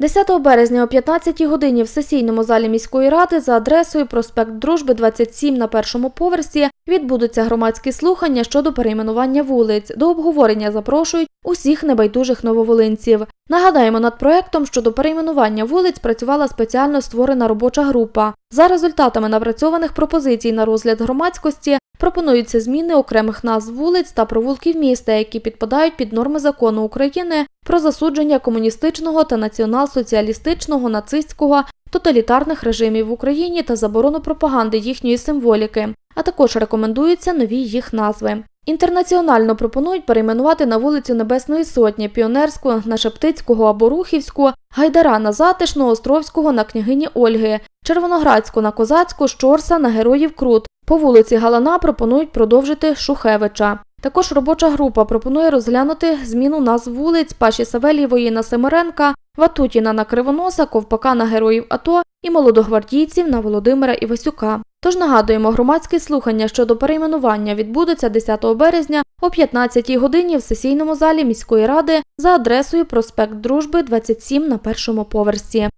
10 березня о 15 годині в сесійному залі міської ради за адресою проспект Дружби 27 на першому поверсі відбудуться громадські слухання щодо перейменування вулиць. До обговорення запрошують усіх небайдужих нововолинців. Нагадаємо, над проектом щодо перейменування вулиць працювала спеціально створена робоча група. За результатами напрацьованих пропозицій на розгляд громадськості пропонуються зміни окремих назв вулиць та провулків міста, які підпадають під норми закону України про засудження комуністичного та націонал-соціалістичного, нацистського, тоталітарних режимів в Україні та заборону пропаганди їхньої символіки, а також рекомендуються нові їх назви. Інтернаціонально пропонують перейменувати на вулицю Небесної Сотні, Піонерську на Шептицького або Рухівську, Гайдара на Затишну, Островського на княгині Ольги, Червоноградську на Козацьку, Щорса на Героїв Крут. По вулиці Галана пропонують продовжити Шухевича. Також робоча група пропонує розглянути зміну назв вулиць Паші Савелєвої на Семеренка, Ватутіна на Кривоноса, Ковпака на Героїв АТО і молодогвардійців на Володимира Івасюка. Тож нагадуємо, громадські слухання щодо перейменування відбудуться 10 березня о 15 годині в сесійному залі міської ради за адресою проспект Дружби 27 на першому поверсі.